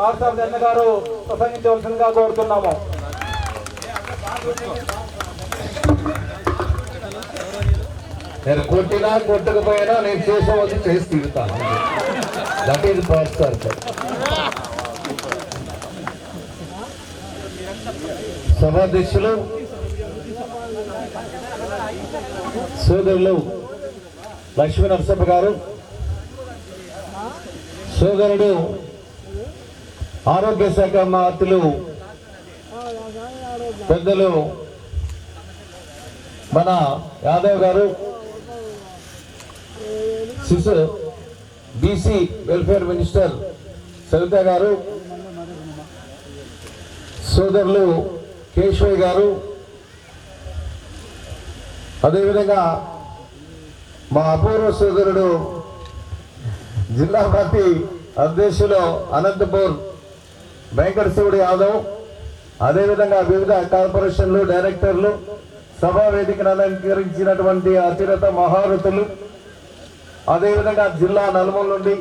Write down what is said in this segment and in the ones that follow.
పార్సాల జన్న గారు ప్రసంగించవలసిందిగా కోరుతున్నాము. నేను కొట్టినా కొట్టకపోయినా నేను చేసేవాళ్ళు చేసి తీరుతాను దట్ ఈజ్ పాస్టర్ సభాధ్యక్షులు సోదరులు లక్ష్మీ నరసప్ప గారు సోదరుడు ఆరోగ్య శాఖ మంత్రులు పెద్దలు మన యాదవ్ గారు శిశు బీసీ వెల్ఫేర్ మినిస్టర్ సవిత గారు సోదరులు కేశవయ్య గారు అదేవిధంగా మా అపూర్వ సోదరుడు జిల్లా పార్టీ అధ్యక్షులు అనంతపూర్ వెంకటశివుడు యాదవ్ అదేవిధంగా వివిధ కార్పొరేషన్లు డైరెక్టర్లు సభా వేదికను అలంకరించినటువంటి అతిరత మహారథులు అదేవిధంగా జిల్లా నలుమూల నుండి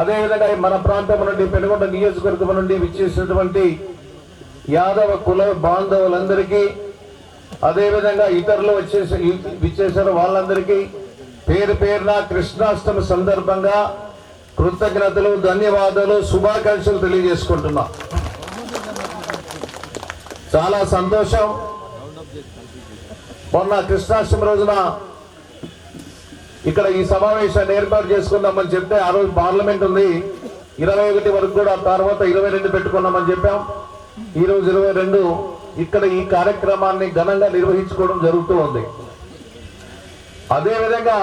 అదేవిధంగా మన ప్రాంతం నుండి పెనుగొండ నియోజకవర్గం నుండి విచ్చేసినటువంటి యాదవ కుల బాంధవులందరికీ అదేవిధంగా ఇతరులు వచ్చేసి విచ్చేసిన వాళ్ళందరికీ పేరు పేరున కృష్ణాష్టమి సందర్భంగా కృతజ్ఞతలు ధన్యవాదాలు శుభాకాంక్షలు తెలియజేసుకుంటున్నా. చాలా సంతోషం. మొన్న కృష్ణాష్టమి రోజున ఇక్కడ ఈ సమావేశాన్ని ఏర్పాటు చేసుకుందామని చెప్తే ఆ రోజు పార్లమెంట్ ఉంది. ఇరవై ఒకటి వరకు కూడా తర్వాత ఇరవై రెండు పెట్టుకున్నామని చెప్పాం. ఈ రోజు ఇరవై రెండు ఇక్కడ ఈ కార్యక్రమాన్ని ఘనంగా నిర్వహించుకోవడం జరుగుతూ ఉంది. అదేవిధంగా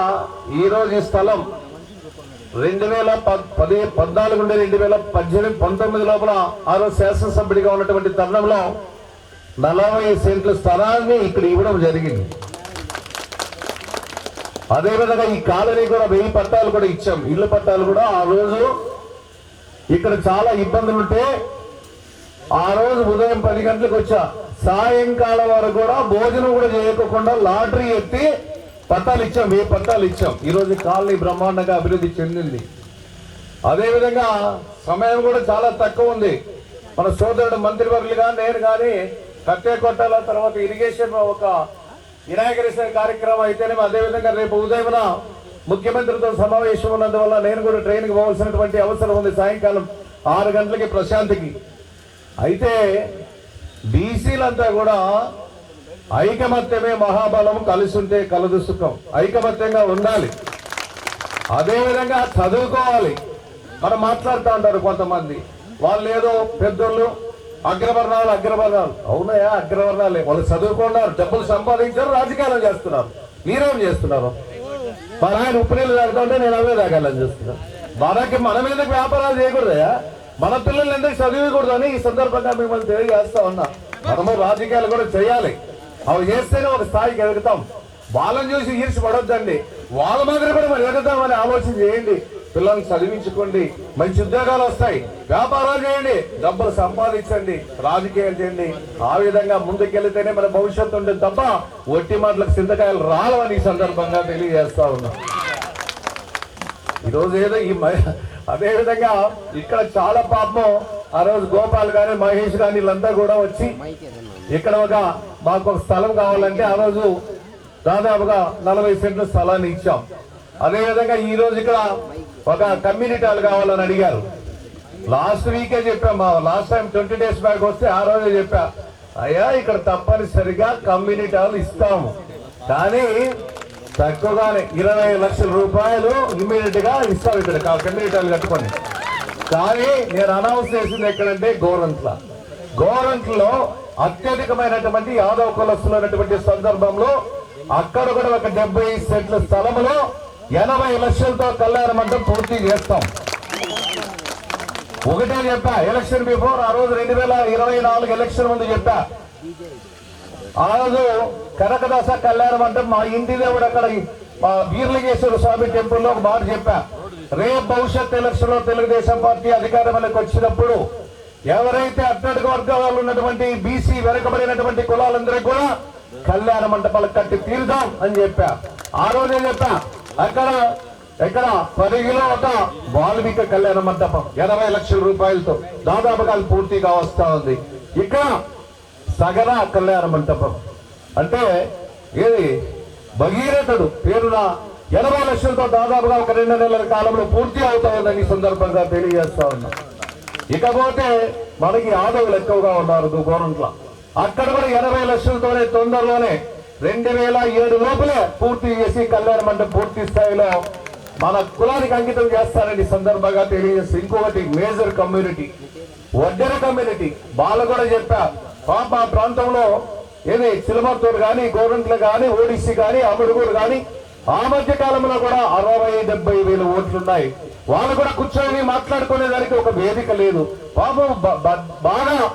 ఈరోజు ఈ స్థలం రెండు వేల పద్- పది పద్నాలుగు నుండి రెండు వేల పద్దెనిమిది పంతొమ్మిది లోపల ఆ రోజు శాసనసభ్యుడిగా ఉన్నటువంటి తరుణంలో నలభై సెంట్ల స్థలాన్ని ఇక్కడ ఇవ్వడం జరిగింది. అదేవిధంగా ఈ కాలనీ కూడా వెయ్యి పట్టాలు కూడా ఇచ్చాం. ఇల్లు పట్టాలు కూడా ఆ రోజు ఇక్కడ చాలా ఇబ్బందులు ఉంటే ఆ రోజు ఉదయం పది గంటలకు వచ్చా. సాయంకాలం వరకు కూడా భోజనం కూడా చేయకుండా లాటరీ ఎత్తి పట్టాలు ఇచ్చాం వెయ్యి పట్టాలు ఇచ్చాం. ఈరోజు కాలనీ బ్రహ్మాండంగా అభివృద్ధి చెందింది. అదేవిధంగా సమయం కూడా చాలా తక్కువ ఉంది. మన సోదరుడు మంత్రివర్యులుగా నేను కానీ కట్టే కొట్టాల తర్వాత ఇరిగేషన్ ఒక వినాయకరేశ్వర కార్యక్రమం అయితేనే అదేవిధంగా రేపు ఉదయమున ముఖ్యమంత్రితో సమావేశం ఉన్నందువల్ల నేను కూడా ట్రైన్కి పోవాల్సినటువంటి అవసరం ఉంది సాయంకాలం ఆరు గంటలకి ప్రశాంతికి. అయితే బీసీలంతా కూడా ఐకమత్యమే మహాబలం కలిసి ఉంటే కలదు సుఖం. ఐకమత్యంగా ఉండాలి. అదేవిధంగా చదువుకోవాలి. మనం మాట్లాడుతూ ఉంటారు కొంతమంది. వాళ్ళు ఏదో పెద్దోళ్ళు అగ్రవర్ణాలు అగ్రవర్ణాలు. అవునాయా అగ్రవర్ణాలే. వాళ్ళు చదువుకున్నారు డబ్బులు సంపాదించారు రాజకీయాలు చేస్తున్నారు. మీరేం చేస్తున్నారు? మన ఆయన ఉప్పునీళ్ళు తాగుతుంటే నేను అవే తాగాలని చేస్తున్నాను మనకి మన మీద వ్యాపారాలు చేయకూడదయా మన పిల్లల్ని ఎందుకు చదివకూడదు అని ఈ సందర్భంగా మిమ్మల్ని తెలియజేస్తా ఉన్నా. మనము రాజకీయాలు కూడా చేయాలి. అవి చేస్తేనే ఒక స్థాయికి ఎదుగుతాం. వాళ్ళని చూసి ఈర్చి పడొద్దండి. వాళ్ళ మాదిరి కూడా మనం ఎదుగుతామని ఆలోచన చేయండి. పిల్లల్ని చదివించుకోండి. మంచి ఉద్యోగాలు వస్తాయి. వ్యాపారాలు చేయండి. డబ్బులు సంపాదించండి. రాజకీయాలు చేయండి. ఆ విధంగా ముందుకెళ్తేనే మన భవిష్యత్తు ఉంటుంది తప్ప ఒట్టి మాటలకు చింతకాయలు రాలవని ఈ సందర్భంగా తెలియజేస్తా ఉన్నా. ఈరోజు ఏదో ఈ మ- అదే విధంగా ఇక్కడ చాలా పాపం ఆ రోజు గోపాల్ గారు మహేష్ గారు వీళ్ళంతా కూడా వచ్చి ఇక్కడ ఒక మాకు ఒక స్థలం కావాలంటే ఆ రోజు దాదాపుగా నలభై సెంట్ల స్థలాన్ని ఇచ్చాం. అదేవిధంగా ఈ రోజు ఇక్కడ ఒక కమ్యూనిటీ హాల్ కావాలని అడిగారు. లాస్ట్ వీకే చెప్పాం మా last time twenty days back వస్తే ఆ రోజే చెప్పా. అయ్యా ఇక్కడ తప్పనిసరిగా కమ్యూనిటీ హాల్ ఇస్తాము. కానీ తక్కువగానే ఇరవై లక్షల రూపాయలు ఇమీడియట్గా ఇస్తాం ఇక్కడ. కమ్యూనిటీ హాల్ కట్టుకోండి కానీ నేను అనౌన్స్ చేసింది ఎక్కడంటే గోరంట్ల. గోరంట్లో అత్యధికమైనటువంటి యాదవ కులస్తులు అనేటువంటి సందర్భంలో అక్కడ కూడా ఒక డెబ్బై సెంట్ల స్థలంలో ఎనభై లక్షలతో కళ్యాణ మండపం పూర్తి చేస్తాం. ఒకటే చెప్పా ఎలక్షన్ బిఫోర్ ఆ రోజు రెండు వేల ఇరవై నాలుగు ఎలక్షన్ ముందు చెప్పా. ఆ రోజు కనకదాస కళ్యాణ అంటే మా ఇంటి దేవుడు అక్కడ మా వీర్లింగేశ్వర స్వామి టెంపుల్లో ఒక మాట చెప్పా. రేపు భవిష్యత్ ఎలక్షన్లో తెలుగుదేశం పార్టీ అధికారంలోకి వచ్చినప్పుడు ఎవరైతే అట్టడుగు వర్గ వాళ్ళు ఉన్నటువంటి బీసీ వెనకబడినటువంటి కులాలందరికీ కూడా కళ్యాణ మంటపాలు కట్టి తీరుదాం అని చెప్పా. ఆ రోజే చెప్పా? అక్కడ ఇక్కడ పరిగిలో ఒక వాల్మీక కళ్యాణ మంటపం ఎనభై లక్షల రూపాయలతో దాదాపుగా అది పూర్తిగా వస్తా ఉంది. ఇక్కడ సగర కళ్యాణ మంటపం అంటే ఏది భగీరథుడు పేరున ఎనభై లక్షలతో దాదాపుగా ఒక రెండు నెలల కాలంలో పూర్తి అవుతా ఉందని సందర్భంగా తెలియజేస్తా ఉన్నా. ఇకపోతే మనకి ఆదవులు ఎక్కువగా ఉన్నారు గోరంట్ల అక్కడ కూడా ఎనభై లక్షలతోనే తొందరలోనే రెండు వేల ఏడు లోపలే పూర్తి చేసి కళ్యాణ మండపం పూర్తి స్థాయిలో మన కులానికి అంకితం చేస్తారని సందర్భంగా తెలియజేసి ఇంకొకటి మేజర్ కమ్యూనిటీ వడ్డెర కమ్యూనిటీ. వాళ్ళు కూడా చెప్పా పాప ఆ ప్రాంతంలో ఏది చిలమర్తూరు కానీ గోరంట్ల కానీ ఓడిసి కానీ అమడుగూరు కానీ ఆ మధ్య కాలంలో కూడా అరవై డెబ్బై వేల ఓట్లు ఉన్నాయి. వాళ్ళు కూడా కూర్చొని మాట్లాడుకునే దానికి ఒక వేదిక లేదు. పాపం బాగా